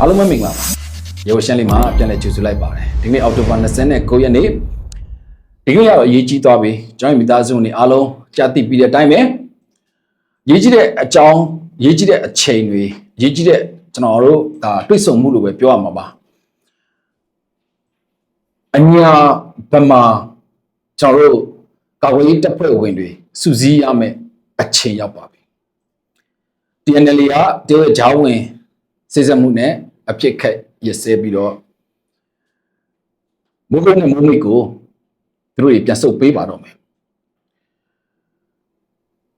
အားလုံးပဲမင်္ဂလာပါရေဝရှမ်းလေးမှာပြန်လည်ကြိုဆိုလိုက်ပါတယ်ဒီနေ့အောက်တိုဘာ29ရက်နေ့ဒီနေ့ကတော့အရေးကြီးသွားပြီကျွန်တော်မိသားစုဝင်တွေအားလုံးကြားသိပြီးတဲ့အတိုင်းပဲရေးကြီးတဲ့အကြောင်းရေးကြီးတဲ့အချိန်တွေရေးကြီးတဲ့ကျွန်တော်တို့ဒါတွေ့ဆုံမှုလို့ပဲပြောရမှာပါအညာဗမာကျွန်တော်တို့ကာဝေးတပ်ဖွဲ့ဝင်တွေစူးစီးရမယ်အချိန်ရောက်ပါပြီ TNL ကတကယ်ဂျားဝင်စိစက်မှုနဲ့ အဖြစ်ခက်ရစဲပြီးတော့မိုးကုတ်နဲ့မိုးမိတ်ကိုသူတို့တွေပြန်ဆုပ်ပေးပါတော့မယ်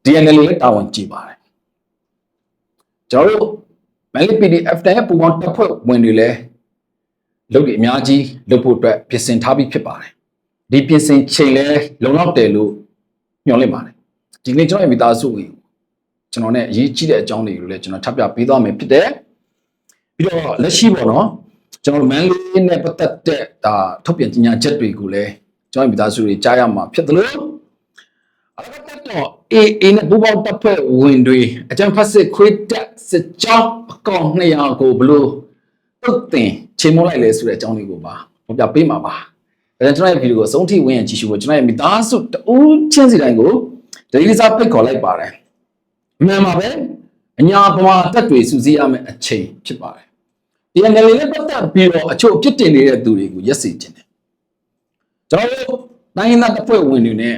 TNL လည်းတာဝန်ကြည့်ပါတယ်ကျွန်တော်တို့မန်လီ PDF တဲ့ပူပေါင်းတပ်ဖွဲ့ဝင်တွေလည်းလုပ်တွေအများကြီးလုပ်ဖို့အတွက်ပြင်ဆင်ထားပြီးဖြစ်ပါတယ်ဒီပြင်ဆင်ချိန်လဲလုံလောက်တယ်လို့ညွှန်လင့်ပါတယ်ဒီနေ့ကျွန်တော်ရဲ့မိသားစုဝင်ကျွန်တော် ਨੇ အရေးကြီးတဲ့အကြောင်းတွေကိုလည်းကျွန်တော်ထပ်ပြပေးသွားမယ်ဖြစ်တယ် ပြီးတော့လက်ရှိပေါ့နော်ကျွန်တော်မန်လေးနဲ့ပတ်သက်တဲ့ဒါထုတ်ပြန်ကြေညာချက်တွေကိုလည်းကျွန်တော်မိသားစုတွေကြားရမှာဖြစ်တယ်လို့အပတ်သက်တော့ AA နဲ့ဘူပေါင်းတပ်ဖွဲ့ဝင်တွေအကြံဖတ်စစ်ခွေးတက်စစ်ကြောင်းအကောင်200ကိုဘလို့တုတ်တင်ချိန်မလိုက်လဲဆိုတဲ့အကြောင်းလေးကိုပါဟောပြပေးမှာပါဒါကြောင့်ကျွန်တော်ရဲ့ဗီဒီယိုကိုအဆုံးထိဝင်ရင်ကြည့်ရှုဖို့ကျွန်တော်ရဲ့မိသားစုတူးချင်းစီတိုင်းကိုဒလီစာပိတ်ခေါ်လိုက်ပါတယ်မှန်ပါပဲအညာပမာတက်တွေစူးစီးရမယ့်အချိန်ဖြစ်ပါတယ် ဒီအနေနဲ့ပတ်သက်ပြီးတော့အချို့အပြစ်တင်နေတဲ့သူတွေကိုရက်စီခြင်းတယ်ကျွန်တော်တို့တိုင်းရင်းသားတပ်ဖွဲ့ဝင်တွေနဲ့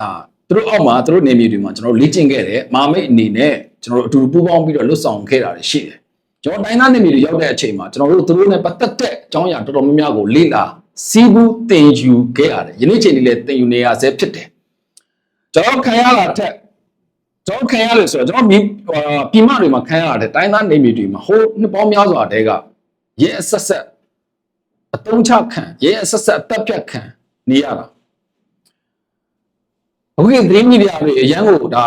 အာသူတို့အောက်မှာသူတို့နေမြေတွေမှာကျွန်တော်တို့လေ့ကျင့်ခဲ့တယ်မာမိတ်အနေနဲ့ကျွန်တော်တို့အတူတူပူးပေါင်းပြီးတော့လွတ်ဆောင်ခဲ့တာတွေရှိတယ်ကျွန်တော်တိုင်းသားနေမြေတွေရောက်တဲ့အချိန်မှာကျွန်တော်တို့သူတို့နဲ့ပတ်သက်တဲ့အကြောင်းအရာတော်တော်များများကိုလေ့လာစီးပူးသင်ယူခဲ့ရတယ်ယနေ့ချိန်นี้လည်းသင်ယူနေရဆဲဖြစ်တယ်ကျွန်တော်ခံရတာထက် ကျွန်တော်ခံရတယ်ဆိုတော့ကျွန်တော်မြေပြည်မတွေမှာခံရတဲ့တိုင်းသားနေမြေတွေမှာဟိုနှစ်ပေါင်းများစွာတည်းကရဲအဆက်ဆက်အတုံးချခံရဲအဆက်ဆက်အသက်ဖြတ်ခံနေရတာအခုကသတင်းမီဒီယာတွေအရန်ကိုဒါ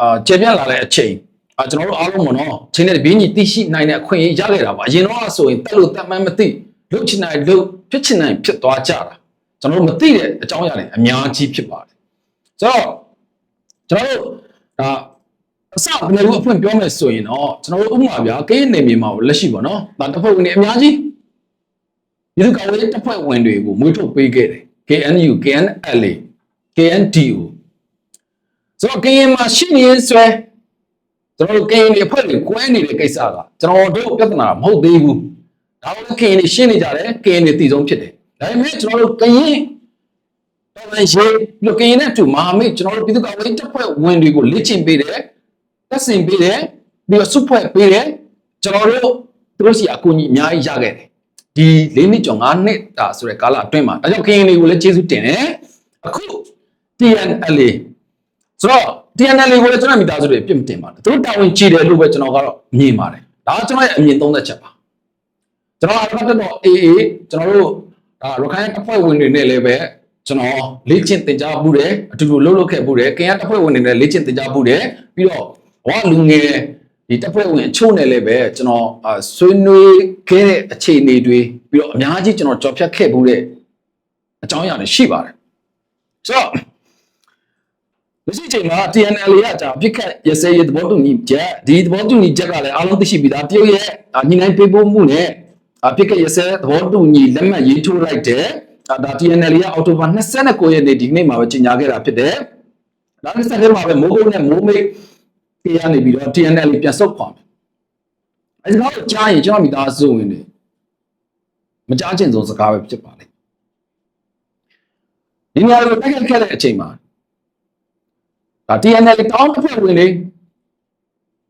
အာကျေပြန့်လာတဲ့အချိန်အာကျွန်တော်တို့အားလုံးမနော်ချင်းတဲ့ဘင်းကြီးသိရှိနိုင်တဲ့အခွင့်အရေးရခဲ့တာပါအရင်တော့ဆိုရင်တက်လို့တက်မှန်းမသိလှုပ်ချင်နိုင်လှုပ်ဖြစ်ချင်နိုင်ဖြစ်သွားကြတာကျွန်တော်တို့မသိတဲ့အကြောင်းအရာတွေအများကြီးဖြစ်ပါတယ်ဆိုတော့ကျွန်တော်တို့ ဒါအစဘယ်လိုအဖွင့်ပြောမယ်ဆိုရင်တော့ကျွန်တော်တို့ဥပမာဗျာကင်းနေမြေမှာလက်ရှိပေါ့နော်ဒါတစ်ဖွဲ့ဝင်တွေအများကြီးဒီလိုကောင်လေးတစ်ဖွဲ့ဝင်တွေကိုမွေးထုတ်ပေးခဲ့တယ် KNU KNLA KNDO ဆိုတော့ကရင်မှာရှိနေဆွဲကျွန်တော်တို့ကရင်တွေအဖွဲ့တွေကွဲနေတဲ့ကိစ္စကကျွန်တော်တို့ပြဿနာမဟုတ်သေးဘူးဒါလည်းကရင်တွေရှင်းနေကြတယ်ကရင်တွေတည်ဆုံးဖြစ်တယ်ဒါပေမဲ့ကျွန်တော်တို့ကရင် တော်လည်းရေလူကရင်နဲ့တူမဟာမိတ်ကျွန်တော်တို့ပြည်သူ့ကောင်လေးတစ်ဖွဲ့ဝင်တွေကိုလေ့ကျင့်ပေးတယ်သက်ဆင်ပေးတယ်ပြီးတော့စုဖွဲ့ပေးတယ်ကျွန်တော်တို့သူတို့စီအကူအညီအများကြီးရခဲ့တယ်ဒီ၄နှစ်ကျော်၅နှစ်တာဆိုတဲ့ကာလအတွင်းမှာဒါကြောင့်ကရင်တွေကိုလည်းကျေးဇူးတင်တယ်အခု TNLA ဆိုတော့ TNL ကိုလည်းကျွန်တော်မိသားစုတွေပြစ်မတင်ပါဘူးသူတို့တာဝန်ကြီးတယ်လို့ပဲကျွန်တော်ကတော့မြင်ပါတယ်ဒါကကျွန်တော်ရဲ့အမြင်သုံးသက်ချက်ပါကျွန်တော်အပတ်တော့ AA ကျွန်တော်တို့ဒါရခိုင်တပ်ဖွဲ့ဝင်တွေနဲ့လည်းပဲ ကျွန်တော်လေ့ကျင့်သင်ကြားမှုတယ်အတူတူလှုပ်လှုပ်ခဲ့မှုတယ်ကင်ရတပ်ဖွဲ့ဝင်တွေနဲ့လေ့ကျင့်သင်ကြားမှုတယ်ပြီးတော့ဝါလူငယ်ဒီတပ်ဖွဲ့ဝင်အချို့နဲ့လည်းပဲကျွန်တော်ဆွေးနွေးခဲ့တဲ့အခြေအနေတွေပြီးတော့အများကြီးကျွန်တော်ကြော်ဖြတ်ခဲ့မှုတဲ့အကြောင်းအရာတွေရှိပါတယ်ဆိုတော့မရှိချိန်မှာ TNL ရတာပြစ်ခတ်ရစဲရသဘောတူညီချက်ဒီသဘောတူညီချက်ကလည်းအားလုံးသိရှိပြီးသားတရုတ်ရဲ့ညီနိုင်ပေးပို့မှုနဲ့ပြစ်ခတ်ရစဲသဘောတူညီလက်မှတ်ရေးထိုးလိုက်တဲ့ ဒါ TNL ရအောက်တိုဘာ29ရက်နေ့ဒီနေ့မှာပဲကြီးညာခဲ့တာဖြစ်တယ်။ဒါနဲ့ဆက်လက်မှာပဲမိုးကုတ်နဲ့မိုးမိတ်ပြရနေပြီးတော့ TNL ပြန်ဆုတ်ခွာမယ်။အဲဒီတော့ကြားရင်ကျွန်တော်မိသားစုဝင်တွေမကြားချင်ဆုံးစကားပဲဖြစ်ပါလိမ့်။ဒီနေရာကိုတိုက်ခတ်ခဲ့တဲ့အချိန်မှာဒါ TNL တောင်းတစ်ဖက်ဝင်နေ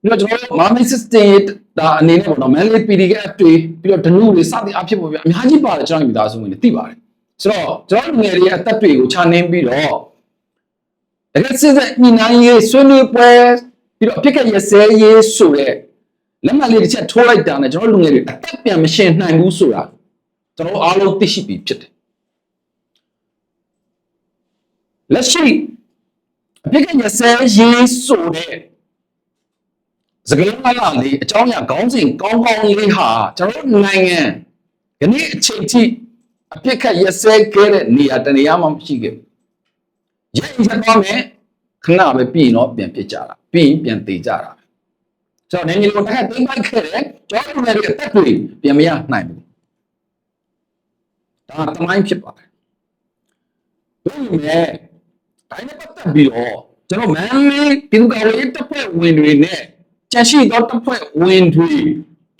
ပြီးတော့ကျွန်တော်တို့ Marmite System ဒါအနေနဲ့ပေါ့နော် Manly PDF တွေပြီးတော့ဒနုတွေစသည်အဖြစ်ပေါ့ဗျာအများကြီးပါတယ်ကျွန်တော်မိသားစုဝင်တွေသိပါတယ် ဆိုတော့ကျွန်တော်ငယ်တွေရဲ့အသက်တွေကိုခြာနှင်းပြီးတော့တကယ်စစ်စစ်ညီနိုင်ရေးဆွေးနွေးပွဲပြီးတော့အဖြစ်ကရစဲရေးဆိုတဲ့လက်မှတ်လေးတစ်ချက်ထိုးလိုက်တာနဲ့ကျွန်တော်လူငယ်တွေအသက်ပြန်မရှင်နိုင်ဘူးဆိုတာကျွန်တော်အားလုံးသိရှိပြီးဖြစ်တယ်လက်ရှိအဖြစ်ကရစဲရေးဆိုတဲ့စကလုံးလာလေးအကြောင်းအရာခေါင်းစဉ်ကောင်းကောင်းလေးဟာကျွန်တော်တို့နိုင်ငံယနေ့အချိန်ထိ အဖြစ်ကရစဲခဲ့တဲ့နေရာတနေရာမှမရှိခဲ့ဘူး။ရရင်ရသွားမယ်ခဏပဲပြီးရင်တော့ပြန်ဖြစ်ကြတာပြီးရင်ပြန်တည်ကြတာကျွန်တော်နိုင်ငံကိုတစ်ခါသိမ်းပိုက်ခဲ့တယ်ကျွန်တော်တို့လည်းအသက်တွေပြန်မရနိုင်ဘူးဒါတမိုင်းဖြစ်ပါတယ်ဒါပေမဲ့တိုင်းနဲ့ပတ်သက်ပြီးတော့ကျွန်တော်မန်လေးပြည်သူ့ကာကွယ်ရေးတပ်ဖွဲ့ဝင်တွေနဲ့ကြန့်ရှိသောတပ်ဖွဲ့ဝင်တွေ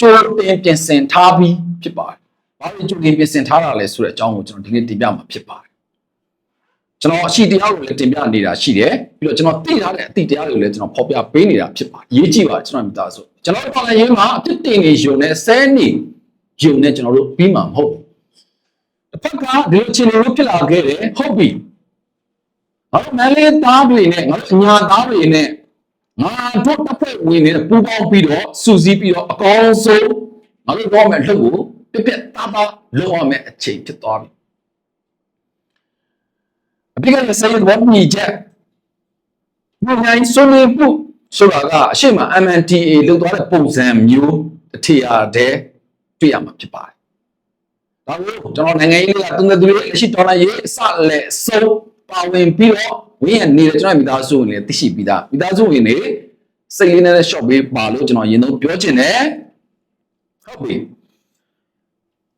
ကြိုတင်ပြင်ဆင်ထားပြီးဖြစ်ပါတယ်။ ဘာလို့ကြိုတင်ပြင်ဆင်ထားတာလဲဆိုတဲ့အကြောင်းကိုကျွန်တော်ဒီနေ့တင်ပြမှာဖြစ်ပါတယ်။ကျွန်တော်အရှိတရားကိုလည်းတင်ပြနေတာရှိတယ်ပြီးတော့ကျွန်တော်သိထားတဲ့အသိတရားတွေကိုလည်းကျွန်တော်ဖော်ပြပေးနေတာဖြစ်ပါတယ်။ရေးကြည့်ပါကျွန်တော်မိသားစုကျွန်တော်ပါလာရေးမှာအစ်တင်နေယုံနဲ့ဆဲနေယုံနဲ့ကျွန်တော်တို့ပြီးမှာမဟုတ်ဘူး။တစ်ဖက်ကဒီလိုအခြေအနေမျိုးဖြစ်လာခဲ့တယ်ဟုတ်ပြီ။ငါတို့မန်လေးသားတွေနဲ့ငါတို့ညာသားတွေနဲ့ငါတို့တစ်ဖက်ဝင်နေပူပေါင်းပြီးတော့စူးစီးပြီးတော့အကောင်းဆုံးငါတို့တော့မဲ့လှုပ်ကို ပြက်ပြက်သားသားလုပ်ရမယ့်အချိန်ဖြစ်သွားပြီအပိကလည်းဆက်ရတော့ညီချက်ဘုရားဆွေးနွေးမှုဆိုတာကအရှိမ MNTA လောက်သွားတဲ့ပုံစံမျိုးအထည်အားတဲ့တွေ့ရမှာဖြစ်ပါတယ်ဒါကိုကျွန်တော်နိုင်ငံရေးကတုံးတဲ့သူတွေလက်ရှိဒေါ်လာရေးအစလက်ဆုံးပါဝင်ပြီးတော့ဝင်းရနေတဲ့ကျွန်တော်မိသားစုဝင်တွေသိရှိပြီးသားမိသားစုဝင်တွေစိတ်လေးနဲ့ short ပေးပါလို့ကျွန်တော်ရင်တော့ပြောချင်တယ်ဟုတ်ပြီ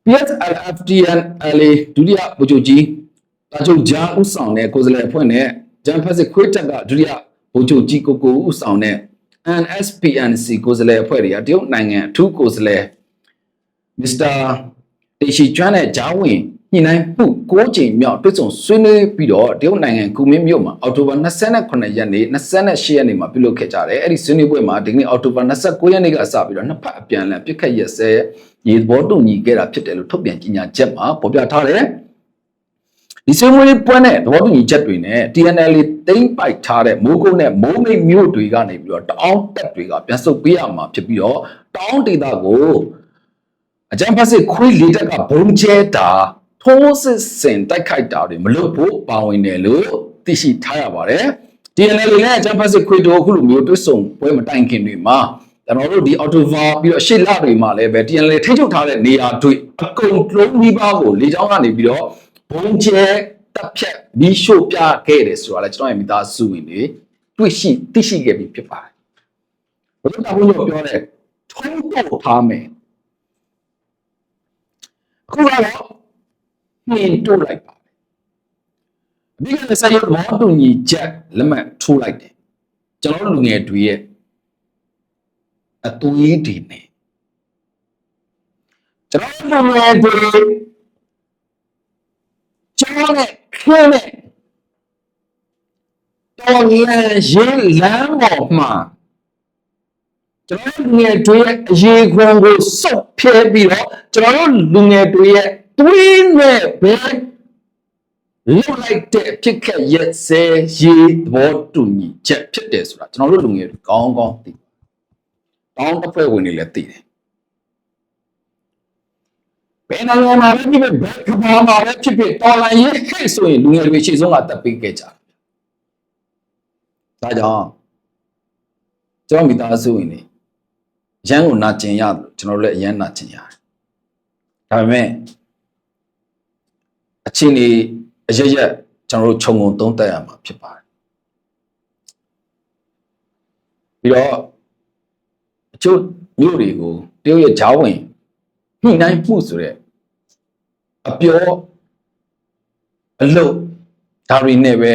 PSLFTNLA ဒုတိယဗိုလ်ချုပ်ကြီးတာချုပ်ဂျာဦးဆောင်တဲ့ကိုယ်စားလှယ်အဖွဲ့နဲ့ဂျန်ဖက်စစ်ခွေးတက်ကဒုတိယဗိုလ်ချုပ်ကြီးကိုကိုဦးဆောင်တဲ့ NSPNC ကိုယ်စားလှယ်အဖွဲ့တွေကတရုတ်နိုင်ငံအထူးကိုယ်စားလှယ်မစ္စတာတေရှိကျွမ်းတဲ့ဂျာဝင် ညှိနှိုင်းမှု၉ကြိမ်မြောက်တွေ့ဆုံဆွေးနွေးပြီးတော့တရုတ်နိုင်ငံကူမင်းမြို့မှာအောက်တိုဘာ28ရက်နေ့28ရက်နေ့မှာပြုလုပ်ခဲ့ကြတယ်အဲ့ဒီဆွေးနွေးပွဲမှာဒီနေ့အောက်တိုဘာ29ရက်နေ့ကစပြီးတော့နှစ်ဖက်အပြန်အလှန်ပြစ်ခတ်ရက်စဲရေဘောတူညီခဲ့တာဖြစ်တယ်လို့ထုတ်ပြန်ကြေညာချက်မှာဖော်ပြထားတယ်ဒီဆွေးနွေးပွဲနဲ့သဘောတူညီချက်တွေနဲ့ TNL တိမ့်ပိုက်ထားတဲ့မိုးကုတ်နဲ့မိုးမိတ်မြို့တွေကနေပြီးတော့တအောင်းတက်တွေကပြန်ဆုတ်ပေးရမှာဖြစ်ပြီးတော့တအောင်းဒေတာကိုအကြံဖတ်စစ်ခွေးလေးတက်ကဘုံကျဲတာ ထိုးစစ်စင်တိုက်ခိုက်တာတွေမလုပ်ဖို့ပါဝင်တယ်လို့သိရှိထားရပါတယ် TNL နဲ့အကြံဖတ်စစ်ခွေးတို့အခုလိုမျိုးတွစ်ဆုံပွဲမတိုင်ခင်တွေမှာကျွန်တော်တို့ဒီ October ပြီးတော့ရှေ့လတွေမှာလည်းပဲ TNL ထိချုပ်ထားတဲ့နေရာတွေအကုန်လုံးဒီပါကိုလေကြောင်းကနေပြီးတော့ဘုံကျဲတပ်ဖြတ်မီးရှို့ပြခဲ့တယ်ဆိုတာလည်းကျွန်တော်ရဲ့မိသားစုဝင်တွေတွေ့ရှိသိရှိခဲ့ပြီးဖြစ်ပါတယ်ဘုရားဘုရားပြောတဲ့ထုံးတော့ထားမယ်အခုကတော့ နှင်တိုးလိုက်ပါတယ်အပြီးကလည်းဆက်ရုပ်မောတူညီချက်လက်မှတ်ထိုးလိုက်တယ်ကျွန်တော်တို့လူငယ်တွေရဲ့အသွေးတွေနဲ့ကျွန်တော်တို့လူငယ်တွေကျောင်းနဲ့ခင်းနဲ့တော်လန်ရေးလမ်းပေါ်မှာကျွန်တော်တို့လူငယ်တွေရဲ့အရေးခွန်ကိုစုပ်ဖြဲပြီးတော့ကျွန်တော်တို့လူငယ်တွေရဲ့ သွေးနဲ့ပဲလောက်လိုက်တဲ့ဖြစ်ခက်ရက်စဲရေးသဘောတူညီချက်ဖြစ်တယ်ဆိုတာကျွန်တော်တို့လူငယ်တွေကောင်းကောင်းသိတောင်းတစ်ဖွဲ့ဝင်တွေလည်းသိတယ်ဘယ်နိုင်ငံမှာလည်းဖြစ်ဖြစ်ဘယ်ကမ္ဘာမှာလည်းဖြစ်ဖြစ်တော်လိုင်းရေးဟဲ့ဆိုရင်လူငယ်တွေရှေ့ဆုံးကတက်ပေးခဲ့ကြတယ်ဒါကြောင့်ကျွန်တော်မိသားစုဝင်တွေရန်ကိုနာကျင်ရတယ်ကျွန်တော်တို့လည်းအရန်နာကျင်ရတယ်ဒါပေမဲ့ အချင်းကြီးအရရက်ကျွန်တော်တို့ခြုံငုံသုံးသပ်ရမှာဖြစ်ပါတယ်ပြီးတော့အချို့မြို့တွေကိုတရုတ်ရဲ့ဂျားဝင်ညှိနှိုင်းမှုဆိုတဲ့အပြောအလုတ်ဒါတွေနဲ့ပဲ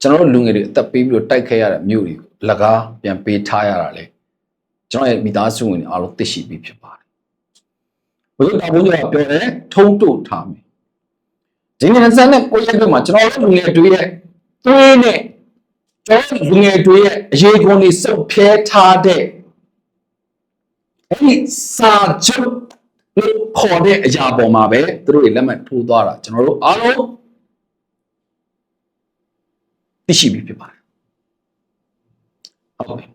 ကျွန်တော်တို့လူငယ်တွေအသက်ပေးပြီးတော့တိုက်ခဲရတဲ့မြို့တွေကိုလကားပြန်ပေးထားရတာလေကျွန်တော်ရဲ့မိသားစုဝင်တွေအားလုံးသိရှိပြီးဖြစ်ပါတယ်ဘုရားတော်ဘုရားပြောတယ်ထုံးတို့ထားမယ် ဒီနေ့စနဲ့ကိုရက်တွေမှာကျွန်တော်တို့လူငယ်တွေရဲ့သွေးနဲ့ကျွန်တော်လူငယ်တွေရဲ့အရေးကုန်တွေစုပ်ဖြဲထားတဲ့အဲ့ဒီစာချုပ်လို့ခေါ်တဲ့အရာပေါ်မှာပဲသူတို့တွေလက်မှတ်ထိုးသွားတာကျွန်တော်တို့အားလုံးသိရှိပြီးဖြစ်ပါတယ်ဟုတ်ပြီ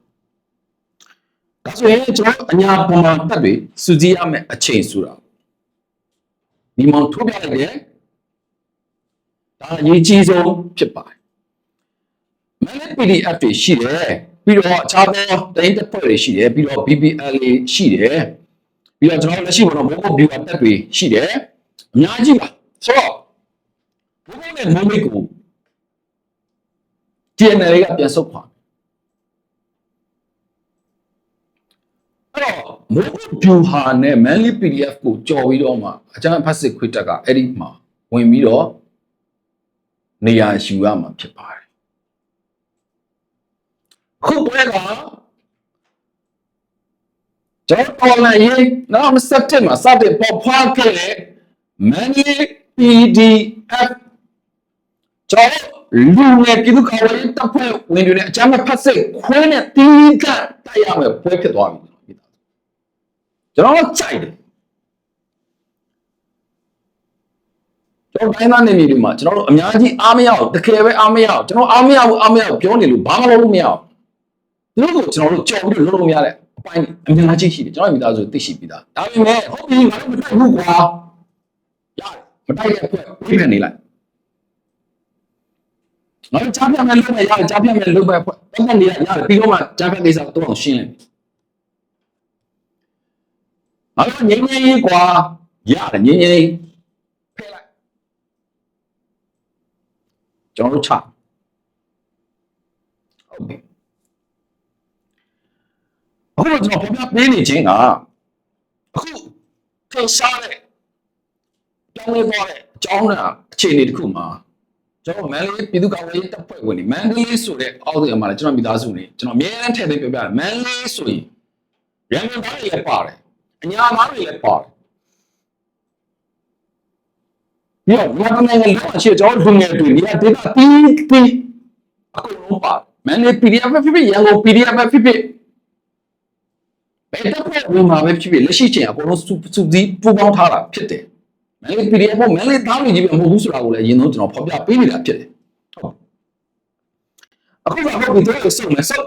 ဒါဆိုရင်ကျွန်တော်အညာပေါ်မှာတက်ပြီးစူးစီးရမယ့်အချိန်ဆိုတာဒီမောင်ထိုးပြလိုက်တယ် ဒါအရေးကြီးဆုံးဖြစ်ပါတယ်မန် PDF တွေရှိတယ်ပြီးတော့အခြားသောတိုင်းတပ်ဖွဲ့တွေရှိတယ်ပြီးတော့ BBL ရှိတယ်ပြီးတော့ကျွန်တော်လက်ရှိဘောတော့မိုးကုတ် view တက်တွေရှိတယ်အများကြီးပါဆိုတော့ဘုံနဲ့မိုးမိတ်ကို TNL ကပြန်ဆုတ်ခွာမိုးဗျူဟာနဲ့ manly pdf ကိုကြော်ပြီးတော့မှအကြမ်းဖက်စစ်ခွေတက်ကအဲ့ဒီမှာဝင်ပြီးတော့ နေရာယူရမှာဖြစ်ပါတယ်ခုပွဲကကျွန်တော်လည်းရေးနောက်စက်တင်မှာစတင်ပေါ်ဖွားခဲ့တဲ့ manly pdf ကျွန်တော်လူငယ်ပြည်သူ့ကာကွယ်ရေးတပ်ဖွဲ့ဝင်တွေနဲ့အကြမ်းဖက်စစ်ခွဲနဲ့တီးကတိုက်ရမယ်ပွဲဖြစ်သွားပြီကျွန်တော်ကြိုက်တယ် ကျွန်တော်တိုင်းသားနေနေဒီမှာကျွန်တော်တို့အများကြီးအားမရအောင်တကယ်ပဲအားမရအောင်ကျွန်တော်အားမရဘူးအားမရဘူးပြောနေလို့ဘာမှလုပ်လို့မရအောင်သူတို့ကိုကျွန်တော်တို့ကြော်ပြီးလုပ်လို့မရတဲ့အပိုင်းအများကြီးရှိတယ်ကျွန်တော်မိသားစုသိရှိပြီးသားဒါပေမဲ့ဟုတ်ပြီငါတို့မတိုက်ဘူးကွာရတယ်မတိုက်တဲ့အတွက်ဝိခံနေလိုက်ငါတို့ကြားပြမယ်လုပ်မယ်ရတယ်ကြားပြမယ်လုပ်မယ်ဖွဲ့တက်နေရတယ်ပြီးတော့မှကြားပြကိစ္စတော့အောင်ရှင်းလိုက်ငါတို့ငင်းငင်းရေးကွာရတယ်ငင်းငင်းရေးဖဲလိုက် ကျွန်တော်တို့ချဟုတ်ပြီအခုတော့ကျွန်တော်ပြပြပေးနေခြင်းကအခုထင်ရှားတဲ့ပြောင်းလဲသွားတဲ့အကြောင်းအအခြေအနေတစ်ခုမှာကျွန်တော်မန္တလေးပြည်သူ့ကာကွယ်ရေးတပ်ဖွဲ့ဝင်တွေမန္တလေးဆိုတဲ့အောက်ဒေသမှာလည်းကျွန်တော်မိသားစုနေကျွန်တော်အများအားထည့်သွင်းပြောပြတယ်မန္တလေးဆိုရင်ရန်ကုန်သားတွေလည်းပါတယ်အညာသားတွေလည်းပါတယ် ညောငါတို့နိုင်ငံလုံးအရှိကျွန်တော်လူငယ်တွေဒီကဒေတာတီးတီးအကုန်လုံးပါမန္တလေး PDF ဖြစ်ဖြစ်ရန်ကုန် PDF ဖြစ်ဖြစ်ဘယ်တပ်ဖွဲ့ဝင်မှာပဲဖြစ်ဖြစ်လက်ရှိချိန်အကုန်လုံးစုစုစည်းပူးပေါင်းထားတာဖြစ်တယ်မန်လေး PDF ပေါ့မန်လေးသားတွေကြီးပဲမဟုတ်ဘူးဆိုတာကိုလည်းအရင်ဆုံးကျွန်တော်ဖော်ပြပေးနေတာဖြစ်တယ်ဟုတ်အခုကဟုတ်ပြီတို့ဆုပ်မယ်ဆုပ်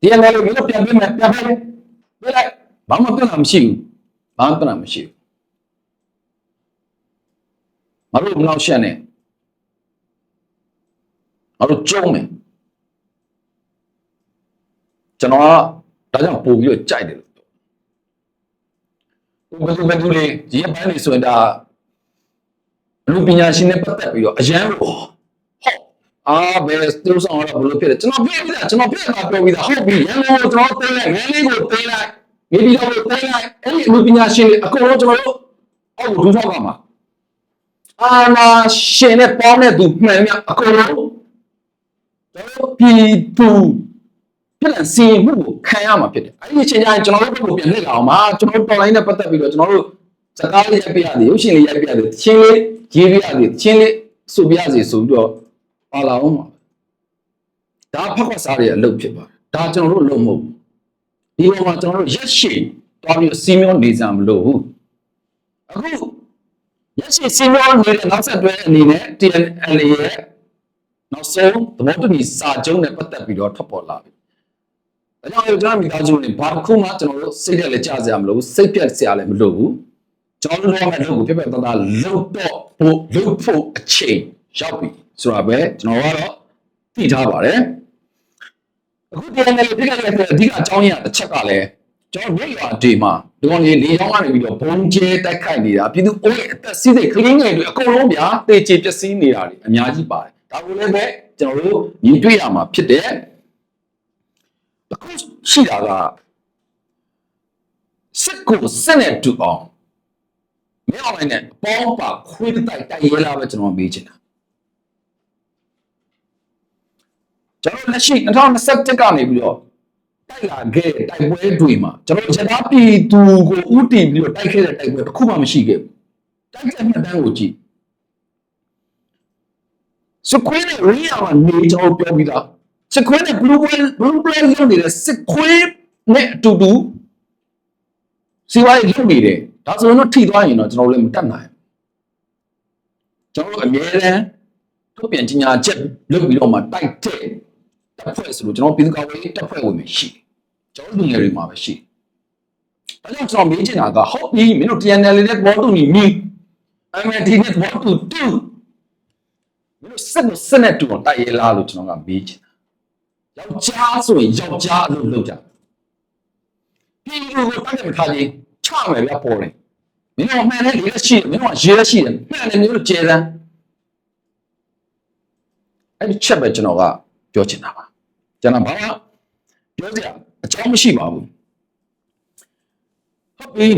ဒီနေ့လည်းမင်းတို့ပြန်ပေးမယ်ပြန်ပေးပေးလိုက်ဘာမှပြန်လာမရှိဘူးဘာမှပြန်လာမရှိဘူး မတို့မလောက်ရှက်နဲ့မတို့ကြုံမယ်ကျွန်တော်ကဒါကြောင့်ပို့ပြီးတော့ကြိုက်တယ်ဘယ်သူဘယ်သူလေးဒီအပိုင်းလေးဆိုရင်ဒါလူပညာရှင်နဲ့ပတ်သက်ပြီးတော့အရန်လို့ဟုတ်အာဘယ်သူဆောင်ရဘလို့ဖြစ်တယ်ကျွန်တော်ပြောပြီးသားကျွန်တော်ပြတာပြောပြီးသားဟုတ်ပြီရန်ကုန်ကိုကျွန်တော်သိလိုက်ငန်းလေးကိုသိလိုက်မိပြီးတော့သိလိုက်အဲ့ဒီလူပညာရှင်တွေအကုန်လုံးကျွန်တော်တို့အောက်ကိုဒူးထောက်ကမှာ အာနာရှင်နဲ့ပေါင်းတဲ့သူမှန်မြအကုန်လုံးကျွန်တော်ပြည်သူပြလန်စီမှုကိုခံရမှာဖြစ်တယ်အဲ့ဒီအချိန်ကျရင်ကျွန်တော်တို့ဘက်ကိုပြန်လှည့်လာအောင်ပါကျွန်တော်တို့တော်လိုင်းနဲ့ပတ်သက်ပြီးတော့ကျွန်တော်တို့စကားလေးရိုက်ပြရသည်ရုပ်ရှင်လေးရိုက်ပြရသည်ချင်းလေးရေးပြရသည်ချင်းလေးဆိုပြရစီဆိုပြီးတော့ပါလာအောင်ပါဒါဖက်ခွက်စားရဲ့အလုပ်ဖြစ်ပါတယ်ဒါကျွန်တော်တို့လုပ်မဟုတ်ဘူးဒီပေါ်မှာကျွန်တော်တို့ရက်ရှည်တွားပြီးစီမျောနေစံမလို့ဘူးအခု ရက်ရှည်စီမျောနေတဲ့နောက်ဆက်တွဲအနေနဲ့ TNL ရဲ့နောက်ဆုံးသဘောတူညီစာချုပ်နဲ့ပတ်သက်ပြီးတော့ထွက်ပေါ်လာပြီ။ဒါကြောင့်ကျွန်တော်မိသားစုတွေဘာတစ်ခုမှကျွန်တော်တို့စိတ်ပြက်လည်းကြားစရာမလိုဘူးစိတ်ပြက်စရာလည်းမလိုဘူး။ကျွန်တော်တို့ကလည်းကိုပြက်ပြက်သားသားလှုပ်တော့ဖို့လှုပ်ဖို့အချိန်ရောက်ပြီဆိုတာပဲကျွန်တော်ကတော့သိထားပါတယ်။အခုတရားနယ်ပြက်ခဲ့တဲ့အဓိကအကြောင်းရင်းတစ်ချက်ကလည်း ကျွန်တော်မြို့ရွာတွေမှာဒီကောင်ကြီးလေချောင်းကနေပြီးတော့ဘုံကျဲတိုက်ခိုက်နေတာပြည်သူအိုးရဲ့အသက်စီးစိတ်ကလေးငယ်တွေအကုန်လုံးဗျာတေချေပျက်စီးနေတာတွေအများကြီးပါတယ်။ဒါကိုလည်းပဲကျွန်တော်တို့ညီတွေ့ရမှာဖြစ်တယ်။အခုရှိတာကစစ်ကိုစစ်နဲ့တူအောင်မင်းအောင်နဲ့အပေါင်းပါခွေးတိုက်တိုက်ရဲလာပဲကျွန်တော်မေးချင်တာကျွန်တော်လက်ရှိ2021ကနေပြီးတော့ တိုက်လာခဲ့တိုက်ပွဲတွေမှာကျွန်တော်ချက်သားပြည်သူကိုဥတီပြီးတော့တိုက်ခဲ့တဲ့တိုက်ပွဲတစ်ခုမှမရှိခဲ့ဘူးတိုက်တဲ့မှတ်တမ်းကိုကြည့်စခွေးနဲ့ရီယာကနေကျွန်တော်ပြောပြီးသားစစ်ခွေးနဲ့ blue whale blue whale လုပ်နေတဲ့စစ်ခွေးနဲ့အတူတူစီဝါရေးလုပ်နေတယ်ဒါဆိုရင်တော့ထိသွားရင်တော့ကျွန်တော်လည်းမတတ်နိုင်ကျွန်တော်တို့အများရန်ထုတ်ပြန်ကြီးညာချက်လုပ်ပြီးတော့မှတိုက်တဲ့ တပ်ဖွဲ့ဆိုလို့ကျွန်တော်ပြည်သူ့ကာကွယ်ရေးတပ်ဖွဲ့ဝင်မရှိကျွန်တော်လူငယ်တွေမှာပဲရှိဒါကြောင့်ကျွန်တော်မေးချင်တာကဟုတ်ပြီမင်းတို့ TNL နဲ့ဘောတူညီမိ MND နဲ့ဘောတူတူမင်းတို့စက်ကိုစက်နဲ့တူအောင်တိုက်ရဲလားလို့ကျွန်တော်ကမေးချင်ယောက်ျားဆိုရင်ယောက်ျားအလုပ်လုပ်ကြပြည်သူကိုတိုက်တယ်မထားချင်းချမယ်ဗျပေါ်တယ်မင်းတို့မှန်တယ်လေရှိတယ်မင်းတို့ရေရှိတယ်မှန်တယ်မျိုးတို့ကျေစမ်းအဲ့ဒီချက်ပဲကျွန်တော်က ပြောချင်တာပါကျွန်တော်ဘာမှပြောစရာအကြောင်းမရှိပါဘူးဟုတ်ပြီ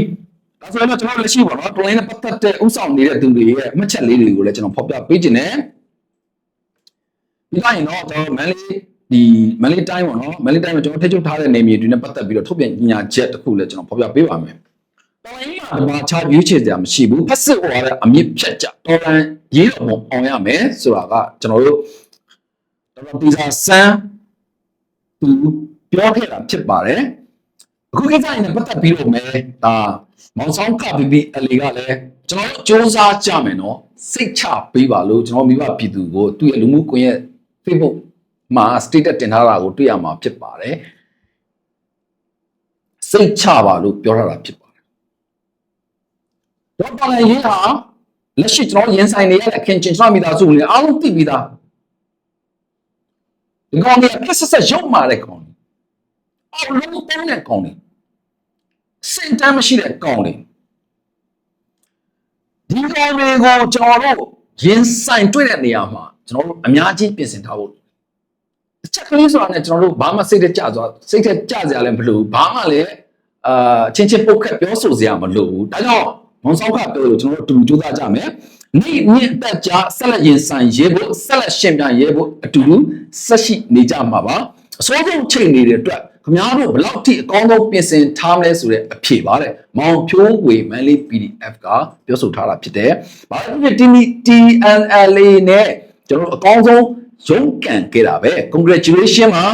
ဒါဆိုရင်တော့ကျွန်တော်လက်ရှိပေါ့နော် plan နဲ့ပတ်သက်တဲ့ဥဆောင်နေတဲ့သူတွေရဲ့အမှတ်ချက်လေးတွေကိုလည်းကျွန်တော်ဖော်ပြပေးခြင်းနဲ့ဒီတိုင်းတော့ကျွန်တော်မန်လေးဒီမန်လေးတိုင်းပေါ့နော်မန်လေးတိုင်းမှာကျွန်တော်ထိချုပ်ထားတဲ့နေမြေတွေနဲ့ပတ်သက်ပြီးတော့ထုတ်ပြန်ညညာချက်တစ်ခုလည်းကျွန်တော်ဖော်ပြပေးပါမယ်တော်လိုင်းမှာဘာချရွေးချယ်ကြမရှိဘူးဖက်စစ်ဟောရတဲ့အမြင့်ဖြတ်ကြတော်လိုင်းရေးတော်ပုံအောင်ရမယ်ဆိုတာကကျွန်တော်တို့ တော်တော်ဒီစာစမ်းသူပြောခဲ့တာဖြစ်ပါတယ်အခုကိစ္စနဲ့ပတ်သက်ပြီးတော့မယ်ဒါမောင်ဆောင်ကပီပီအလီကလည်းကျွန်တော်တို့စ조사ကြမယ်နော်စိတ်ချပေးပါလို့ကျွန်တော်မိဘပြည်သူကိုသူ့ရဲ့လူမှုကွန်ရက် Facebook မှာ status တင်ထားတာကိုတွေ့ရမှာဖြစ်ပါတယ်စိတ်ချပါလို့ပြောထားတာဖြစ်ပါတယ်တော့တော်လည်းရေးဟာလက်ရှိကျွန်တော်ရင်ဆိုင်နေရတဲ့ခင်ချင်းကျွန်တော်မိသားစုတွေအားလုံးသိပြီးသား ဒီကောင်ကြီးကဆက်ဆက်ရုံမာတဲ့ကောင်အော်လုံးပေါင်းတဲ့ကောင်တွေစင်တမ်းမရှိတဲ့ကောင်တွေဒီကောင်တွေကိုကျွန်တော်တို့ရင်ဆိုင်တွေ့တဲ့နေရာမှာကျွန်တော်တို့အများကြီးပြင်ဆင်ထားဖို့တစ်ချက်ကလေးဆိုတာနဲ့ကျွန်တော်တို့ဘာမှစိတ်တကြသွားစိတ်တကြစရာလည်းမလိုဘူးဘာမှလည်းအာချင်းချင်းပုတ်ခတ်ပြောဆိုစရာမလိုဘူးဒါကြောင့်မောင်ဆောင်ကပြောလို့ကျွန်တော်တို့အတူတူကြိုးစားကြမယ် နေ့မြင့်တက်ကြဆက်လက်ရင်ဆိုင်ရေးဖို့ဆက်လက်ရှင်ပြန်ရေးဖို့အတူတူဆက်ရှိနေကြမှာပါအစိုးဆုံးချိန်နေတဲ့အတွက်ခင်ဗျားတို့ဘယ်လောက်ထိအကောင်းဆုံးပြင်ဆင်ထားမလဲဆိုတဲ့အဖြေပါတဲ့မောင်ဖြိုးဝေမန်လေး PDF ကပြောဆိုထားတာဖြစ်တယ်။ဘာလို့ဒီ TNLA နဲ့ကျွန်တော်တို့အကောင်းဆုံးရုန်းကန်ခဲ့တာပဲ congratulation ပါ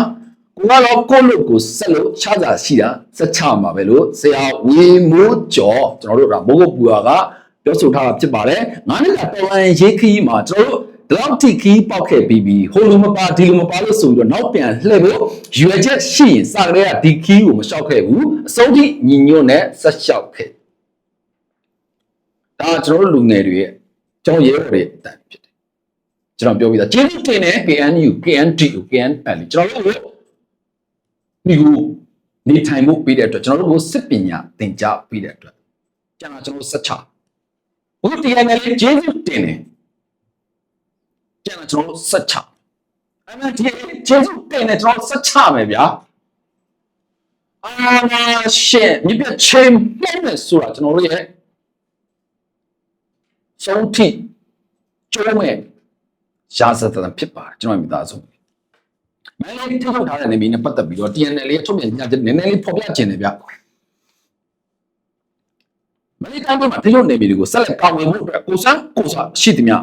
ကိုကတော့ကိုယ့်လို့ကိုဆက်လို့ချတာရှိတာစက်ချမှာပဲလို့ဆရာဝေမိုးကျော်ကျွန်တော်တို့ကမိုးကုတ်ပူက ပြောဆိုထားတာဖြစ်ပါတယ်။ငါးနှစ်ကတော်လန်ရေးခီးမှာကျွန်တော်တို့ဒီလောက်ထိခီးပေါက်ခဲ့ပြီးပြီဟိုလိုမပါဒီလိုမပါလို့ဆိုပြီးတော့နောက်ပြန်လှည့်ဖို့ရွယ်ချက်ရှိရင်စကလေးကဒီခီးကိုမလျှောက်ခဲ့ဘူးအစိုးရညီညွတ်နဲ့ဆက်လျှောက်ခဲ့ဒါကျွန်တော်တို့လူငယ်တွေရဲ့ကျွန်တော်ရဲဘော်တွေအတန်ဖြစ်တယ်ကျွန်တော်ပြောပြီးသားကျေးဇူးတင်တယ် KNU KNDU KNL ကျွန်တော်တို့ဒီကိုနေထိုင်မှုပေးတဲ့အတွက်ကျွန်တော်တို့ကိုစစ်ပညာသင်ကြားပေးတဲ့အတွက်ကျွန်တော်ကျွန်တော်ဆက်ချ ဘုရားတရားနဲ့ကျေးဇူးတင်တယ်ကျန်တာကျွန်တော်ဆက်ချအဲ့မဲ့ဒီကျေးဇူးတင်တယ်ကျွန်တော်ဆက်ချမယ်ဗျာအာနာရှင်မြပြချင်းမှန်းမယ်ဆိုတာကျွန်တော်တို့ရဲ့ဆုံးထိကျိုးမဲ့ရာဇသံဖြစ်ပါတယ်ကျွန်တော်မိသားစုမင်းလေးထောက်ထားတဲ့နေမီနဲ့ပတ်သက်ပြီးတော့ TNL လေးထုတ်ပြန်ညချက်နည်းနည်းလေးဖော်ပြခြင်းတယ်ဗျ မလေးတိုင်းမှာတရုတ်နေမီတွေကိုဆက်လက်ကောင်းဝင်မှုအတွက်ကိုစန်းကိုစားရှိသည်များ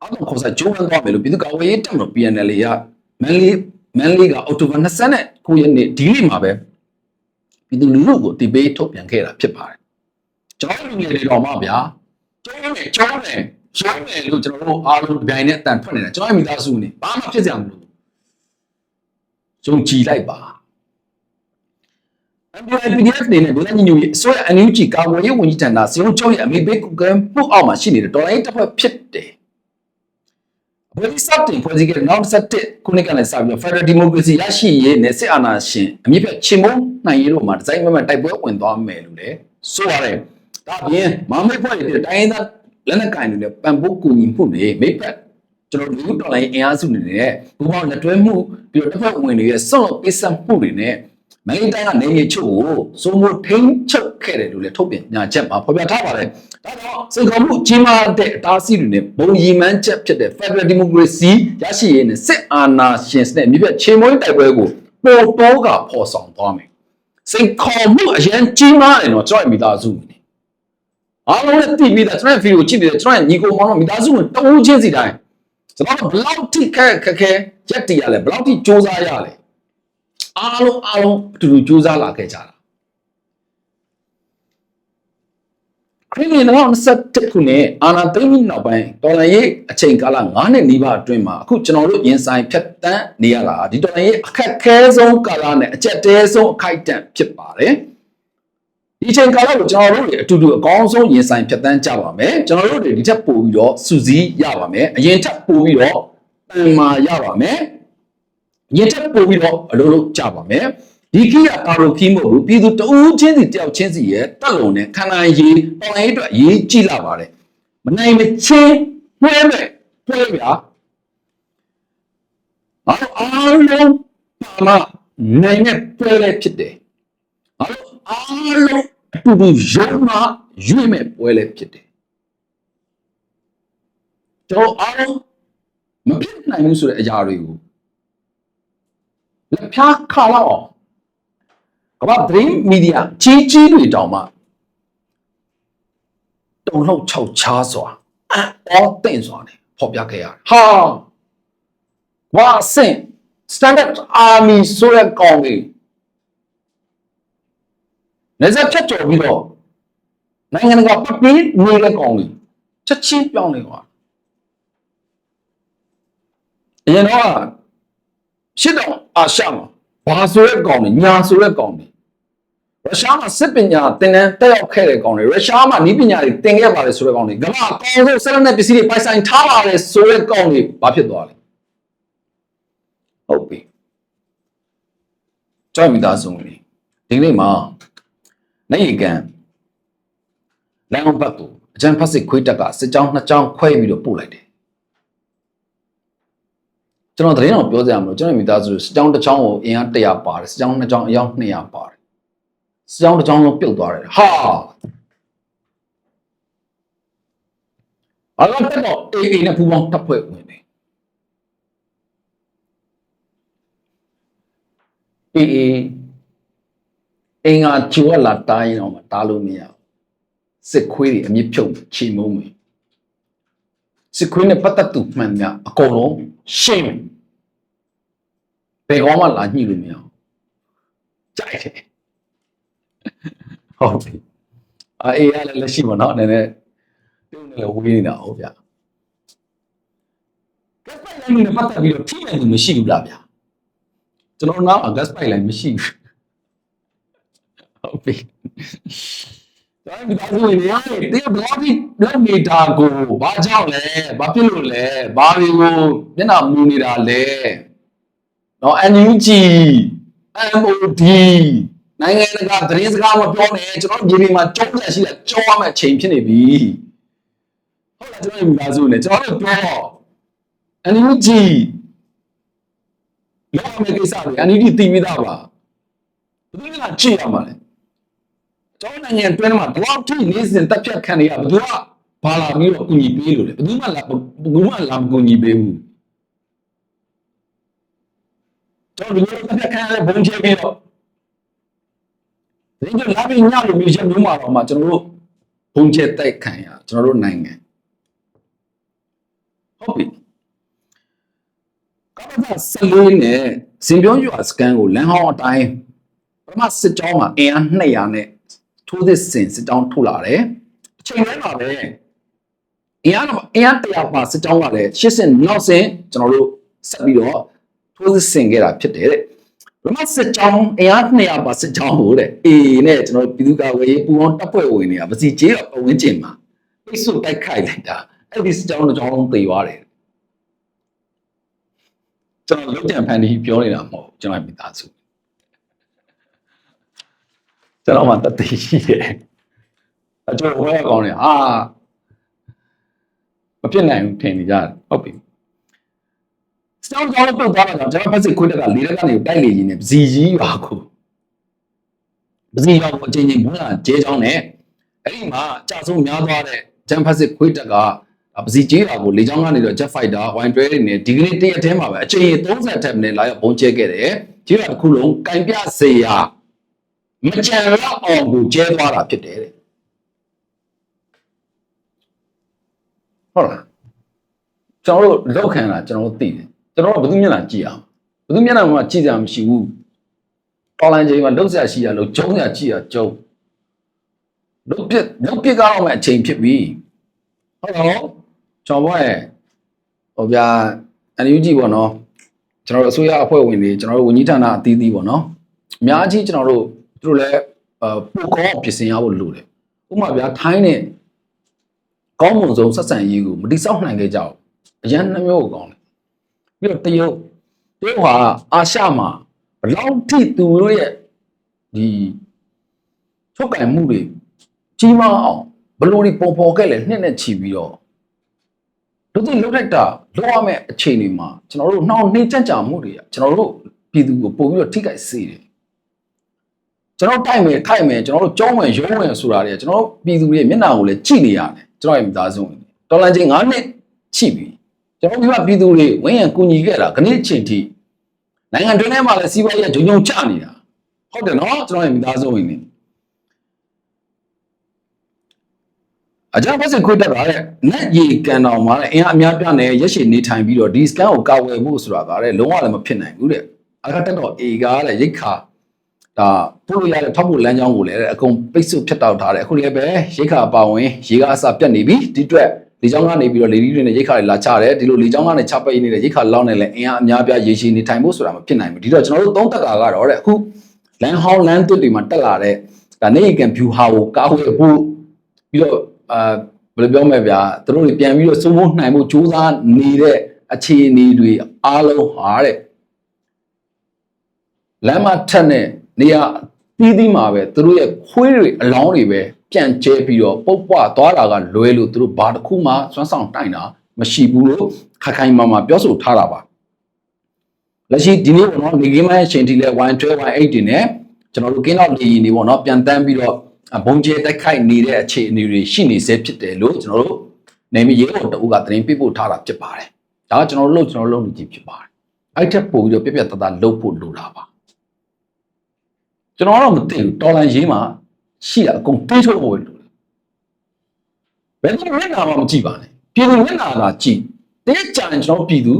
အောက်ခေါ်စားကျိုးဝမ်းသွားမယ်လို့ပြည်သူ့ကာကွယ်ရေးတပ်မတော် PNL ကမန်လေးမန်လေးကအောက်တိုဘာ29ရက်နေ့ဒီနေ့မှာပဲပြည်သူလူထုကိုတိပေးထုတ်ပြန်ခဲ့တာဖြစ်ပါတယ်ကျွန်တော်လူငယ်တွေတော့မှဗျာကျိုးမယ်ကျိုးမယ်ရုံးမယ်လို့ကျွန်တော်တို့အားလုံးဒီပိုင်းနဲ့အတန်ထွက်နေတာကျွန်တော်မိသားစုနေဘာမှဖြစ်စရာမလိုယုံကြည်လိုက်ပါ MPDF နေနဲ့ဗလာညီညွတ်ရေးအစိုးရ NUG ကာကွယ်ရေးဝန်ကြီးဌာနစီယုံချုပ်ရဲ့အမေပေးကုကံမှုအောက်မှာရှိနေတဲ့ဒေါ်လာရေးတစ်ဖက်ဖြစ်တယ်ဘယ်ဒီစတင်ဖွဲ့စည်းခဲ့တဲ့နောက်ဆက်တဲ့ခုနှစ်ကလည်းစပြီးတော့ Federal Democracy ရရှိရေးနဲ့စစ်အာဏာရှင်အမြင့်ပြတ်ချင်းမုံနိုင်ရေးတို့မှာဒီဇိုင်းမမတိုက်ပွဲဝင်သွားမယ်လို့လည်းဆိုရတယ်။ဒါပြင်မမိတ်ဖွဲ့တွေတိုင်းရင်းသားလက်နက်ကင်တွေနဲ့ပံ့ပိုးကူညီမှုတွေမိတ်ဖက်ကျွန်တော်လူတော်လိုင်းအင်အားစုတွေနဲ့ဘူပေါင်းလက်တွဲမှုပြီးတော့တစ်ဖက်ဝင်တွေရဲ့ဆော့ပစ္စံမှုတွေနဲ့ မင်းတိုင်းကနေမြေချုပ်ကိုစိုးမိုးထိန်းချုပ်ခဲ့တယ်လို့လည်းထုတ်ပြန်ညာချက်မှာဖော်ပြထားပါတယ်။ဒါတော့စင်ကောမှုကြီးမားတဲ့အတားအဆီးတွေနဲ့ဘုံရီမှန်းချက်ဖြစ်တဲ့ Federal Democracy ရရှိရေးနဲ့စစ်အာဏာရှင်စနစ်မြေပြတ်ချင်းမွေးတိုက်ပွဲကိုပေါ်တော့ကဖော်ဆောင်သွားမယ်။စင်ကောမှုအရင်ကြီးမားတယ်နော်ကျွန်တော်မိသားစုနေ။အားလုံးလည်းသိပြီးသားကျွန်တော်ဗီဒီယိုကြည့်နေတယ်ကျွန်တော်ညီကိုမောင်တို့မိသားစုဝင်တဦးချင်းစီတိုင်းကျွန်တော်ဘယ်လောက်ထိခက်ခက်ခဲရက်တည်ရလဲဘယ်လောက်ထိစ조사ရလဲ အားလုံးအားလုံးအတူတူစူးစမ်းလာခဲ့ကြတာခရစ်ယာန်2021ခုနှစ်အာနာသိမ့်ပြီးနောက်ပိုင်းတော်လန်ရေးအချိန်ကာလ9နှစ်နီးပါးအတွင်းမှာအခုကျွန်တော်တို့ရင်ဆိုင်ဖြတ်တန်းနေရတာဒီတော်လန်ရေးအခက်ခဲဆုံးကာလနဲ့အကျက်တဲဆုံးအခိုက်အတန့်ဖြစ်ပါတယ်ဒီချိန်ကာလကိုကျွန်တော်တို့တွေအတူတူအကောင်းဆုံးရင်ဆိုင်ဖြတ်တန်းကြပါမယ်ကျွန်တော်တို့တွေဒီထက်ပိုပြီးတော့စူးစီးရပါမယ်အရင်ထက်ပိုပြီးတော့တန်မာရပါမယ် ရင်ထက်ပိုပြီးတော့အလုပ်လုပ်ကြပါမယ်ဒီခီးကကာရိုခီးမဟုတ်ဘူးပြည်သူတဦးချင်းစီတယောက်ချင်းစီရဲ့တက်လုံးနဲ့ခန္ဓာရည်ပေါင်ရည်အတွက်အရေးကြီးလာပါတယ်မနိုင်မချင်းနှွဲမဲ့တွဲပြအားအားလုံးပါမနိုင်မဲ့တွဲလဲဖြစ်တယ်အားလုံးအားလုံးအတူတူရုံမှာရွေ့မဲ့ပွဲလည်းဖြစ်တယ်ကျွန်တော်အားလုံးမဖြစ်နိုင်ဘူးဆိုတဲ့အရာတွေကို လက်ဖြားခါလောက်အောင်ကမ္ဘာသတင်းမီဒီယာကြီးကြီးတွေတောင်မှတုံ့လောက်ခြောက်ချားစွာအော်တင်စွာနေဖော်ပြခဲ့ရတယ်ဟာဝါစင် standard army ဆိုတဲ့ကောင်တွေနေစက်ဖြတ်ကျော်ပြီးတော့နိုင်ငံတကာပတ်ပြီးနေတဲ့ကောင်တွေချက်ချင်းပြောင်းနေသွားအရင်တော့ ရှစ်တောင်အာရှမှာဘာဆိုတဲ့ကောင်တွေညာဆိုတဲ့ကောင်တွေရုရှားမှာစစ်ပညာသင်တန်းတက်ရောက်ခဲ့တဲ့ကောင်တွေရုရှားမှာနည်းပညာတွေသင်ခဲ့ပါတယ်ဆိုတဲ့ကောင်တွေကမ္ဘာအကောင်းဆုံးဆက်လက်တဲ့ပစ္စည်းတွေပိုင်ဆိုင်ထားပါတယ်ဆိုတဲ့ကောင်တွေဘာဖြစ်သွားလဲဟုတ်ပြီကြောက်မိသားစုဝင်ဒီကနေ့မှာနိုင်ကန်လမ်းဘက်ကိုအကျန်းဖတ်စစ်ခွေးတက်ကစစ်ကြောင်းနှစ်ကြောင်းခွဲပြီးတော့ပို့လိုက်တယ် ကျွန်တော်သတင်းတော်ပြောစရာမလိုကျွန်တော်မိသားစုစစ်ကြောင်းတစ်ကြောင်းကိုအင်အား100ပါတယ်စစ်ကြောင်းနှစ်ကြောင်းအယောက်200ပါတယ်စစ်ကြောင်းတစ်ကြောင်းလုံးပြုတ်သွားတယ်ဟာအလောတက်တော့အေးအေးနဲ့ပူပေါင်းတပ်ဖွဲ့ဝင်တယ်အေးအေးအင်္ဂါကျိုးလာတားရင်တော့မတားလို့မရဘူးစစ်ခွေးတွေအမြင့်ဖြုတ်ချီမုံမယ် စစ်ခွေးနဲ့ပတ်သက်သူမှန်များအကုန်လုံးရှင်းမယ်ဘယ်ကောမှလာညှိလို့မရဘူးကြိုက်တယ်ဟုတ်ပြီအေးရလည်းလက်ရှိပါတော့နည်းနည်းပြုံးနေလည်းဝေးနေတာဟုတ်ဗျာကက်ပိုက်လိုင်းနဲ့ပတ်သက်ပြီးတော့ထိမယ်သူမရှိဘူးလားဗျာကျွန်တော်နောက် gas pipeline မရှိဘူးဟုတ်ပြီ ဒါမိသားစုဝင်တွေတေဘလော့ဒီလက်နေတာကိုဘာကြောင့်လဲဘာဖြစ်လို့လဲဘာတွေကိုမျက်နှာမူနေတာလဲနော် NUG MOD နိုင်ငံတကာသတင်းစကားမပြောနဲ့ကျွန်တော်ဒီနေ့မှာကြောက်ရရှိတယ်ကြောက်ရမယ့်အချိန်ဖြစ်နေပြီဟုတ်လားကျွန်တော်မိသားစုနဲ့ကျွန်တော်တို့ပြော NUG လောက်ရမယ့်ကိစ္စတွေ NUG သိပြီးသားပါဘယ်သူကကြည့်ရမှာလဲ ကျွန်တော်နိုင်ငံတွင်းမှာဘလောက်ထိနေစဉ်တက်ဖြတ်ခံနေရဘယ်သူကဘာလာပြီးတော့ကူညီပေးလို့လဲဘယ်သူမှလာဘယ်သူမှလာမကူညီပေးဘူးကျွန်တော်ဒီလိုတက်ဖြတ်ခံရတဲ့ဘုံချဲပြီးတော့ဒီလိုလာပြီးညလို့မြေချက်မျိုးမှာတော့မှကျွန်တော်တို့ဘုံချဲတိုက်ခံရကျွန်တော်တို့နိုင်ငံဟုတ်ပြီကမ္ဘာဆလေးနဲ့စင်ပြောရွာစကန်ကိုလမ်းဟောင်းအတိုင်းပထမစစ်ကြောင်းမှာအင်အား200နဲ့ ထိုးသစ်စင်စစ်ကြောင်းထုတ်လာတယ်အချိန်တိုင်းမှာပဲအင်အားအင်အား100ပါစစ်ကြောင်းကလည်း80နောက်စင်ကျွန်တော်တို့ဆက်ပြီးတော့ထိုးသစ်စင်ခဲ့တာဖြစ်တယ်တဲ့ဘမစစ်ကြောင်းအင်အား200ပါစစ်ကြောင်းဟိုတဲ့အေးနဲ့ကျွန်တော်ပြည်သူ့ကာကွယ်ရေးပူးပေါင်းတပ်ဖွဲ့ဝင်တွေကပစီကျေးတော့ပဝင်းကျင်မှာပိတ်ဆို့တိုက်ခိုက်လိုက်တာအဲ့ဒီစစ်ကြောင်းတစ်ကြောင်းလုံးသေသွားတယ်ကျွန်တော်လုံးကြံဖန်တီးပြောနေတာမဟုတ်ကျွန်တော်မိသားစု ကျွန်တော်မှတတိရှိတယ်အကျိုးဝဲကောင်းတယ်ဟာမဖြစ်နိုင်ဘူးထင်နေကြတယ်ဟုတ်ပြီစတောင်းကြောင်းပြုတ်သွားတာကြောင့်ကျွန်တော်ဖက်စစ်ခွေးတက်ကလေးရက်ကနေတိုက်လေရင်းနဲ့ပစီကြီးပါကိုပစီရောက်အချင်းချင်းဘုရားကျဲချောင်းနဲ့အဲ့ဒီမှာအကြဆုံးများသွားတဲ့ဂျမ်ဖက်စစ်ခွေးတက်ကပစီကြီးပါကိုလေချောင်းကနေတော့ jet fighter wine trail တွေနဲ့ဒီကနေ့တရက်တည်းမှာပဲအချိန်30ထက်မနည်းလာရောက်ဘုံကျဲခဲ့တယ်ကြီးတာတစ်ခုလုံးကင်ပြစေရ မကြံတော့အောင်ကိုကျဲသွားတာဖြစ်တယ်တဲ့ဟုတ်လားကျွန်တော်တို့လောက်ခံတာကျွန်တော်တို့သိတယ်ကျွန်တော်တို့ဘယ်သူမျက်နှာကြည့်အောင်ဘယ်သူမျက်နှာမှာကြည့်ကြမရှိဘူးတော်လိုင်းချိန်မှာလှုပ်ရှားရှိရလို့ကျုံးရကြည့်ရကျုံးလုတ်ပြက်လုတ်ပြက်ကောင်းမဲ့အချိန်ဖြစ်ပြီဟုတ်တော့ကျွန်တော်ရဲ့ဟိုဗျာအန်ယူဂျီပေါ့နော်ကျွန်တော်တို့အစိုးရအဖွဲ့ဝင်တွေကျွန်တော်တို့ဝန်ကြီးဌာနအသီးသီးပေါ့နော်အများကြီးကျွန်တော်တို့ သူတို့လည်းအပိုကောပြင်ဆင်ရဖို့လိုတယ်ဥပမာဗျာထိုင်းနဲ့ကောင်းမွန်ဆုံးဆက်ဆံရေးကိုမတိဆောက်နိုင်ခဲ့ကြဘူးအရန်နှမျိုးကိုကောင်းတယ်ပြီးတော့တရုတ်တရုတ်ဟာအာရှမှာဘလောက်ထိသူတို့ရဲ့ဒီချုပ်ကံမှုတွေကြီးမားအောင်ဘလို့ဒီပုံဖော်ခဲ့လဲနှစ်နဲ့ချီပြီးတော့လူတွေလုတ်လိုက်တာလောရမယ့်အခြေအနေမှာကျွန်တော်တို့နှောင့်နှေးကြံ့ကြာမှုတွေကကျွန်တော်တို့ပြည်သူကိုပို့ပြီးတော့ထိခိုက်စေတယ် ကျွန်တော်တိုက်မယ်ထိုက်မယ်ကျွန်တော်တို့ကြောင်းမယ်ရုံးမယ်ဆိုတာတွေကျွန်တော်တို့ပြည်သူတွေမျက်နှာကိုလည်းကြည့်နေရတယ်ကျွန်တော်ရဲ့မိသားစုဝင်တော်လန်ချင်း9နှစ်ရှိပြီကျွန်တော်ဒီမှာပြည်သူတွေဝင်းရံကူညီခဲ့တာခဏအချိန်ထိနိုင်ငံတွင်းထဲမှာလည်းစီးပွားရေးဂျုံဂျုံချနေတာဟုတ်တယ်နော်ကျွန်တော်ရဲ့မိသားစုဝင်တွေအကြမ်းဖက်စစ်ခွတ်တက်တာတဲ့နက်ရီကန်တော်မှာတဲ့အင်အားအများပြားနဲ့ရက်ရှည်နေထိုင်ပြီးတော့ဒီစကန်ကိုကာဝယ်ဖို့ဆိုတာကတဲ့လုံးဝလည်းမဖြစ်နိုင်ဘူးတဲ့အကတက်တော့အေကားတဲ့ရိတ်ခါ ဒါပို့လို့ရတဲ့ထောက်ဖို့လမ်းကြောင်းကိုလည်းတဲ့အကုန်ပိတ်ဆို့ဖြတ်တောက်ထားတယ်အခုလည်းပဲရိတ်ခါအပါဝင်ရေကအစပြတ်နေပြီဒီအတွက်လေကြောင်းကနေပြီးတော့လေဒီတွေနဲ့ရိတ်ခါတွေလာချတယ်ဒီလိုလေကြောင်းကနေချပိတ်နေတဲ့ရိတ်ခါလောက်နေလဲအင်အားအများပြားရေရှည်နေထိုင်ဖို့ဆိုတာမဖြစ်နိုင်ဘူးဒီတော့ကျွန်တော်တို့သုံးတက်ကကတော့တဲ့အခုလန်ဟောင်းလန်သွတ်တွေမှာတက်လာတဲ့ဒါနေကန်ဖြူဟာကိုကာဝယ်ဖို့ပြီးတော့အာဘယ်လိုပြောမလဲဗျာသူတို့တွေပြန်ပြီးတော့စိုးမိုးနိုင်ဖို့ကြိုးစားနေတဲ့အခြေအနေတွေအားလုံးဟာတဲ့လမ်းမထက်နဲ့ နေရာပြီးသီးမှာပဲသူတို့ရဲ့ခွေးတွေအလောင်းတွေပဲပြန်ကျဲပြီးတော့ပုတ်ပွားသွားတာကလွဲလို့သူတို့ဘာတစ်ခုမှစွမ်းဆောင်တိုင်တာမရှိဘူးလို့ခက်ခိုင်မာမာပြောဆိုထားတာပါလက်ရှိဒီနေ့ပေါ့နော်နေကင်းမိုင်းအချိန်ထိလဲ112 180တွေနဲ့ကျွန်တော်တို့ကင်းတော့လေရင်တွေပေါ့နော်ပြန်တန်းပြီးတော့ဘုံကျဲတိုက်ခိုက်နေတဲ့အခြေအနေတွေရှိနေစေဖြစ်တယ်လို့ကျွန်တော်တို့နေမရေပေါ်တူကသတင်းပြပို့ထားတာဖြစ်ပါတယ်ဒါကကျွန်တော်တို့လို့ကျွန်တော်တို့လုပ်နေကြည့်ဖြစ်ပါတယ်အဲ့ထက်ပို့ပြီးတော့ပြပြတတလုပ်ဖို့လိုတာပါ ကျွန်တော်တော့မသိဘူးတော်လန်ရေးမှာရှိတာအကုန်တွေးထုတ်ဖို့လိုတယ်ဘယ်သူမျက်နှာမှမကြည့်ပါနဲ့ပြည်သူမျက်နှာသာကြည့်တဲ့ကြံကျွန်တော်ပြည်သူ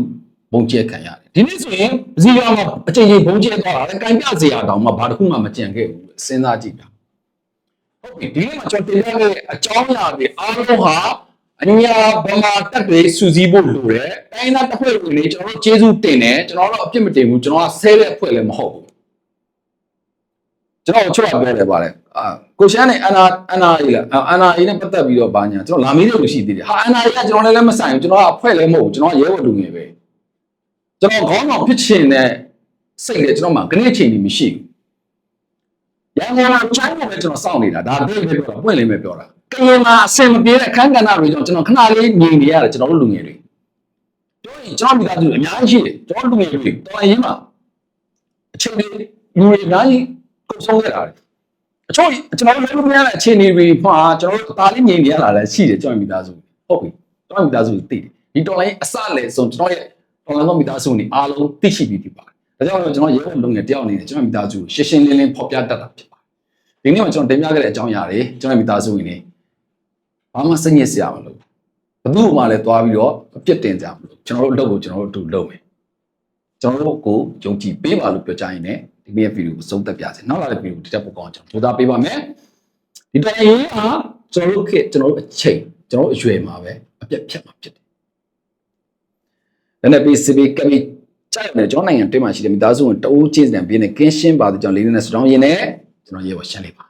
ဘုံကျဲခံရတယ်ဒီနေ့ဆိုရင်ဇီယာမှာအချိန်ချင်းဘုံကျဲသွားတာလည်းကင်ပြစရာတောင်မှဘာတစ်ခုမှမကြံခဲ့ဘူးစဉ်းစားကြည့်တာဟုတ်ပြီဒီနေ့မှာကျွန်တော်တင်ပြခဲ့တဲ့အကြောင်းအရာတွေအားလုံးဟာအညာဗမာတက်တွေစူးစီးဖို့လိုတယ်တိုင်းသားတစ်ဖွဲ့ဝင်နေကျွန်တော်တို့ကျေးဇူးတင်တယ်ကျွန်တော်တို့အပြစ်မတင်ဘူးကျွန်တော်ကဆဲတဲ့အဖွဲ့လည်းမဟုတ်ဘူး ကျွန်တော်ချွတ်ပြောတယ်ပါလေအာကိုရှမ်းနဲ့အနာအနာကြီးလားအနာကြီးနဲ့ပတ်သက်ပြီးတော့ဘာညာကျွန်တော်လာမေးတယ်လို့ရှိသေးတယ်ဟာအနာကြီးကကျွန်တော်လည်းလည်းမဆိုင်ဘူးကျွန်တော်ကအဖွဲ့လည်းမဟုတ်ဘူးကျွန်တော်ရဲဝတ်လူငယ်ပဲကျွန်တော်ခေါင်းဆောင်ဖြစ်ချင်တဲ့စိတ်လည်းကျွန်တော်မှခဏအချိန်ကြီးမရှိဘူးရန်ကုန်မှာချိုင်းမှာပဲကျွန်တော်စောင့်နေတာဒါတည်းပဲပြောတာပွင့်လင်းပဲပြောတာကရင်မှာအစင်မပြေတဲ့အခန်းကဏ္ဍတွေကြောင့်ကျွန်တော်ခဏလေးငြိမ်နေရတယ်ကျွန်တော်တို့လူငယ်တွေပြောရင်ကျွန်တော်မိသားစုအများကြီးရှိတယ်ကျွန်တော်လူငယ်တွေတော်ရင်မှာအချိန်တွေလူတွေအများကြီး ကုန်ဆုံးခဲ့တာတယ်အချို့ကျွန်တော်တို့လည်းမရတဲ့အခြေအနေတွေမှာကျွန်တော်တို့ဒါလေးငြိမ်နေရတာလည်းရှိတယ်ကျွန်တော်မိသားစုဟုတ်ပြီကျွန်တော်မိသားစုသိတယ်ဒီတော်လိုင်းအစလည်းဆုံးကျွန်တော်ရဲ့တော်လိုင်းသောမိသားစုတွေအားလုံးသိရှိပြီးပြီပါတယ်ဒါကြောင့်ကျွန်တော်ရဲဘုံလုံးငယ်တယောက်အနေနဲ့ကျွန်တော်မိသားစုရှင်းရှင်းလင်းလင်းဖော်ပြတတ်တာဖြစ်ပါတယ်ဒီနေ့မှာကျွန်တော်တင်ပြခဲ့တဲ့အကြောင်းအရာတွေကျွန်တော်မိသားစုဝင်တွေဘာမှစိတ်ညစ်စရာမလိုဘယ်သူမှလည်းသွားပြီးတော့အပြစ်တင်ကြမလို့ကျွန်တော်တို့အလုပ်ကိုကျွန်တော်တို့အတူလုပ်မယ်ကျွန်တော်တို့ကိုယုံကြည်ပေးပါလို့ပြောကြရင်လည်း ဒီနေ့ဗီဒီယိုကိုဆုံးသက်ပြစေနောက်လာတဲ့ဗီဒီယိုဒီတက်ပို့ကောင်းကျွန်တော်ဒုသားပေးပါမယ်ဒီတိုင်းရင်ဟာကျွန်တော်တို့ခေတ်ကျွန်တော်တို့အချိန်ကျွန်တော်တို့အရွယ်မှာပဲအပြတ်ဖြတ်မှာဖြစ်တယ်လည်းပြီးစပီကမီကြိုက်မယ်ကျွန်တော်နိုင်ငံတွင်းမှာရှိတဲ့မိသားစုဝင်တအိုးချင်းစံပြင်းနဲ့ကင်းရှင်းပါတဲ့ကြောင့်လေးနဲ့စတောင်းရင်းနဲ့ကျွန်တော်ရေပေါ်ရှင်းလေးပါ